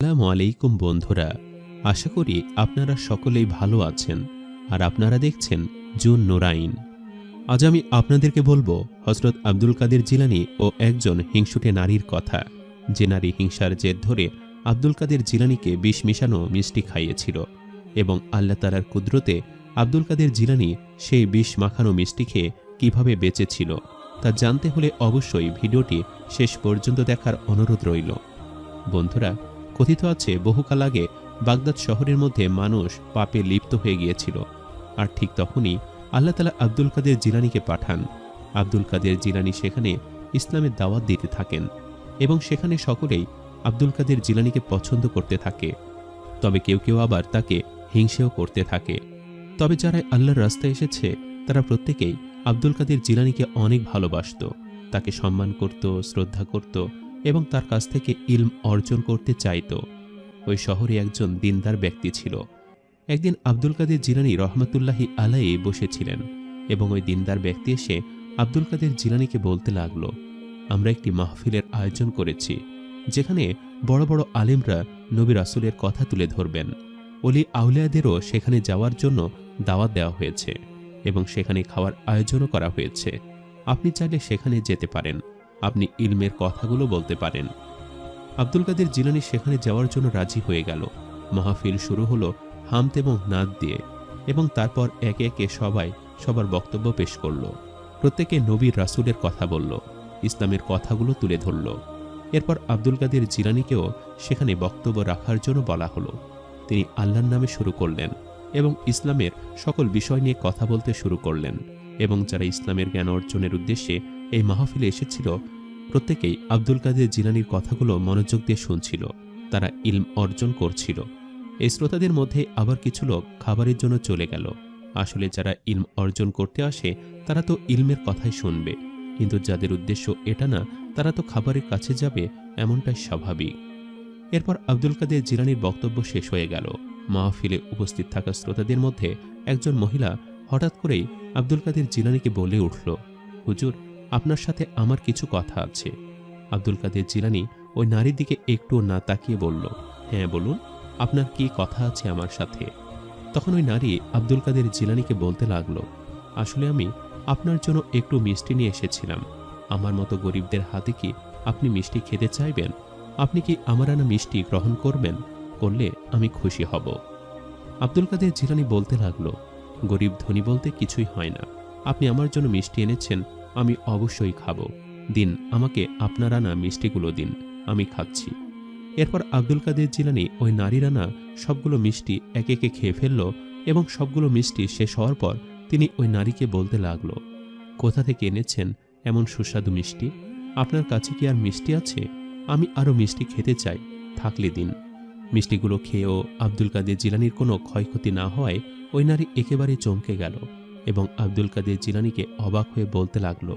আসসালামু আলাইকুম বন্ধুরা। আশা করি আপনারা সকলেই ভালো আছেন আর আপনারা দেখছেন জুন নোরাইন। আজ আমি আপনাদেরকে বলব হজরত আব্দুল কাদের জিলানি ও একজন হিংসুটে নারীর কথা। যে নারী হিংসার জেদ ধরে আব্দুল কাদের জিলানিকে বিষ মিশানো মিষ্টি খাইয়েছিল এবং আল্লাহ তালার কুদরতে আব্দুল কাদের জিলানি সেই বিষ মাখানো মিষ্টি খেয়ে কীভাবে বেঁচেছিল, তা জানতে হলে অবশ্যই ভিডিওটি শেষ পর্যন্ত দেখার অনুরোধ রইল। বন্ধুরা কথিত আছে, বহুকাল আগে বাগদাদ শহরের মধ্যে মানুষ পাপে লিপ্ত হয়ে গিয়েছিল। আর ঠিক তখনই আল্লাহ তালা আব্দুল কাদের জিলানিকে পাঠান। আব্দুল কাদের জিলানি সেখানে ইসলামের দাওয়াত দিতে থাকেন এবং সেখানে সকলেই আব্দুল কাদের জিলানিকে পছন্দ করতে থাকে। তবে কেউ কেউ আবার তাকে হিংসেও করতে থাকে। তবে যারা আল্লাহর রাস্তায় এসেছে, তারা প্রত্যেকেই আব্দুল কাদের জিলানিকে অনেক ভালোবাসত। তাকে সম্মান করত, শ্রদ্ধা করত এবং তার কাছ থেকে ইলম অর্জন করতে চাইত। ওই শহরে একজন দিনদার ব্যক্তি ছিল। একদিন আব্দুল কাদের জিলানি রহমতুল্লাহি আলাইয়ে বসেছিলেন এবং ওই দিনদার ব্যক্তি এসে আব্দুল কাদের জিলানিকে বলতে লাগল, আমরা একটি মাহফিলের আয়োজন করেছি, যেখানে বড় বড় আলেমরা নবী রাসুলের কথা তুলে ধরবেন। অলি আউলিয়াদেরও সেখানে যাওয়ার জন্য দাওয়াত দেওয়া হয়েছে এবং সেখানে খাওয়ার আয়োজনও করা হয়েছে। আপনি চাইলে সেখানে যেতে পারেন। আপনি ইলমের কথাগুলো বলতে পারেন। আব্দুল কাদের জিলানি সেখানে যাওয়ার জন্য রাজি হয়ে গেল। মাহফিল শুরু হলো হামত এবং নাদ দিয়ে এবং তারপর একে একে সবাই সবার বক্তব্য পেশ করল। প্রত্যেকে নবীর রাসুলের কথা বলল, ইসলামের কথাগুলো তুলে ধরল। এরপর আব্দুল কাদের জিলানিকেও সেখানে বক্তব্য রাখার জন্য বলা হলো। তিনি আল্লাহর নামে শুরু করলেন এবং ইসলামের সকল বিষয় নিয়ে কথা বলতে শুরু করলেন এবং যারা ইসলামের জ্ঞান অর্জনের উদ্দেশ্যে এই মাহফিলে এসেছিল প্রত্যেকেই আব্দুল কাদের জিলানির কথাগুলো মনোযোগ দিয়ে শুনছিল। তারা ইলম অর্জন করছিল। এই শ্রোতাদের মধ্যে আবার কিছু লোক খাবারের জন্য চলে গেল। আসলে যারা ইলম অর্জন করতে আসে, তারা তো ইলমের কথাই শুনবে। কিন্তু যাদের উদ্দেশ্য এটা না, তারা তো খাবারের কাছে যাবে এমনটাই স্বাভাবিক। এরপর আব্দুল কাদের জিলানির বক্তব্য শেষ হয়ে গেল। মাহফিলে উপস্থিত থাকা শ্রোতাদের মধ্যে একজন মহিলা হঠাৎ করেই আব্দুল কাদের জিলানিকে বলে উঠল, হুজুর আপনার সাথে আমার কিছু কথা আছে। আব্দুল কাদের জিলানি ওই নারীর দিকে একটু না তাকিয়ে বলল হ্যাঁ বলুন, আপনার কি কথা আছে আমার সাথে? তখন ওই নারী আব্দুল কাদের জিলানিকে বলতে লাগল, আসলে আমি আপনার জন্য একটু মিষ্টি নিয়ে এসেছিলাম। আমার মতো গরিবদের হাতে কি আপনি মিষ্টি খেতে চাইবেন? আপনি কি আমার আনা মিষ্টি গ্রহণ করবেন? করলে আমি খুশি হব। আব্দুল কাদের জিলানি বলতে লাগল, গরিব ধনী বলতে কিছুই হয় না। আপনি আমার জন্য মিষ্টি এনেছেন আমি অবশ্যই খাব। দিন, আমাকে আপনার আনা মিষ্টিগুলো দিন, আমি খাচ্ছি। এরপর আব্দুল কাদের জিলানি ওই নারীর আনা সবগুলো মিষ্টি একে একে খেয়ে ফেলল এবং সবগুলো মিষ্টি শেষ হওয়ার পর তিনি ওই নারীকে বলতে লাগল, কোথা থেকে এনেছেন এমন সুস্বাদু মিষ্টি? আপনার কাছে কি আর মিষ্টি আছে? আমি আরও মিষ্টি খেতে চাই, থাকলে দিন। মিষ্টিগুলো খেয়েও আব্দুল কাদের জিলানির কোনো ক্ষয়ক্ষতি না হওয়ায় ওই নারী একেবারে চমকে গেল। এবং আব্দুল কাদের জিলানিকে অবাক হয়ে বলতে লাগল,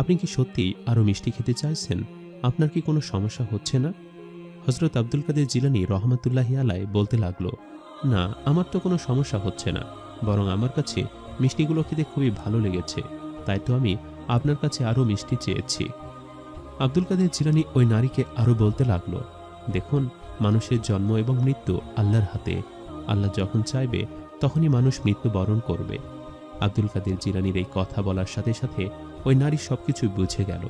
আপনি কি সত্যিই আরও মিষ্টি খেতে চাইছেন? আপনার কি কোনো সমস্যা হচ্ছে না? হজরত আব্দুল কাদের জিলানি রহমতুল্লাহি আলাই বলতে লাগল, না, আমার তো কোনো সমস্যা হচ্ছে না, বরং আমার কাছে মিষ্টিগুলো খেতে খুবই ভালো লেগেছে, তাই তো আমি আপনার কাছে আরও মিষ্টি চেয়েছি। আব্দুল কাদের জিলানি ওই নারীকে আরও বলতে লাগল, দেখুন, মানুষের জন্ম এবং মৃত্যু আল্লাহর হাতে। আল্লাহ যখন চাইবে, তখনই মানুষ মৃত্যুবরণ করবে। আব্দুল কাদের জিলানির এই কথা বলার সাথে সাথে ওই নারী সবকিছু বুঝে গেল।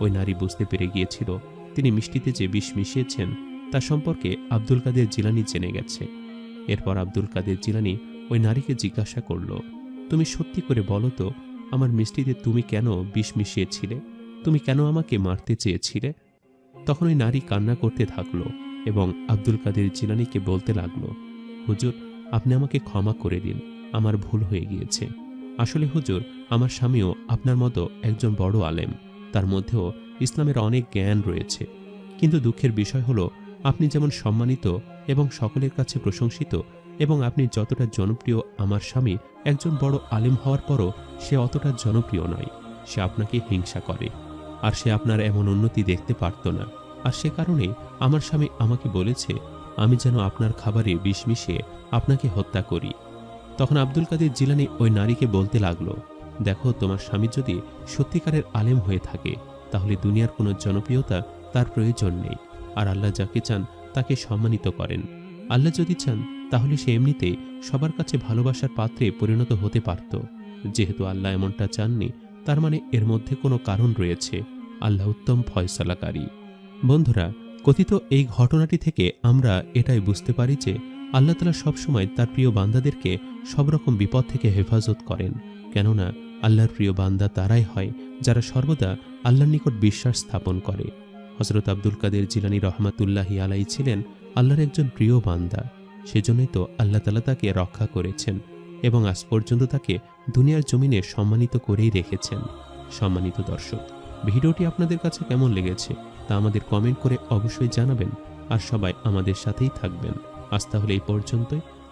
ওই নারী বুঝতে পেরে গিয়েছিল তিনি মিষ্টিতে যে বিষ মিশিয়েছেন তা সম্পর্কে আব্দুল কাদের জিলানি জেনে গেছে। এরপর আব্দুল কাদের জিলানি ওই নারীকে জিজ্ঞাসা করল, তুমি সত্যি করে বলো তো, আমার মিষ্টিতে তুমি কেন বিষ মিশিয়েছিলে? তুমি কেন আমাকে মারতে চেয়েছিলে? তখন ওই নারী কান্না করতে থাকল এবং আব্দুল কাদের জিলানিকে বলতে লাগল, হুজুর, আপনি আমাকে ক্ষমা করে দিন। আমার ভুল হয়ে গিয়েছে। আসলে হুজুর, আমার স্বামীও আপনার মতো একজন বড় আলেম। তার মধ্যেও ইসলামের অনেক জ্ঞান রয়েছে। কিন্তু দুঃখের বিষয় হলো, আপনি যেমন সম্মানিত এবং সকলের কাছে প্রশংসিত এবং আপনি যতটা জনপ্রিয় আমার স্বামী একজন বড় আলেম হওয়ার পরও সে অতটা জনপ্রিয় নয়। সে আপনাকে হিংসা করে। আর সে আপনার এমন উন্নতি দেখতে পারত না। আর সে কারণে আমার স্বামী আমাকে বলেছে, আমি যেন আপনার খাবারে বিষ মিশিয়ে আপনাকে হত্যা করি। তখন আব্দুল কাদের জিলানি ওই নারীকে বলতে লাগল, দেখো, তোমার স্বামী যদি সত্যিকারের আলেম হয়ে থাকে, তাহলে দুনিয়ার কোনো জনপ্রিয়তা তার প্রয়োজন নেই। আর আল্লাহ যাকে চান, তাকে সম্মানিত করেন। আল্লাহ যদি চান, তাহলে সে এমনিতে সবার কাছে ভালোবাসার পাত্রে পরিণত হতে পারত। যেহেতু আল্লাহ এমনটা চাননি, তার মানে এর মধ্যে কোনো কারণ রয়েছে। আল্লাহ উত্তম ফয়সালাকারী। বন্ধুরা, কথিত এই ঘটনাটি থেকে আমরা এটাই বুঝতে পারি যে আল্লাহ তালা সবসময় তার প্রিয় বান্দাদেরকে সব রকম বিপদ থেকে হেফাজত করেন, কেননা আল্লাহর প্রিয় বান্দা তারাই হয় যারা সর্বদা আল্লাহর নিকট বিশ্বাস স্থাপন করে। হজরত আব্দুল কাদের জিলানি রহমাতুল্লাহি আলাই ছিলেন আল্লাহর একজন প্রিয় বান্দা। সেজন্যই তো আল্লাহ তালা তাকে রক্ষা করেছেন এবং আজ পর্যন্ত তাকে দুনিয়ার জমিনে সম্মানিত করেই রেখেছেন। সম্মানিত দর্শক, ভিডিওটি আপনাদের কাছে কেমন লেগেছে তা আমাদের কমেন্ট করে অবশ্যই জানাবেন আর সবাই আমাদের সাথেই থাকবেন। আজ তাহলে এই পর্যন্তই।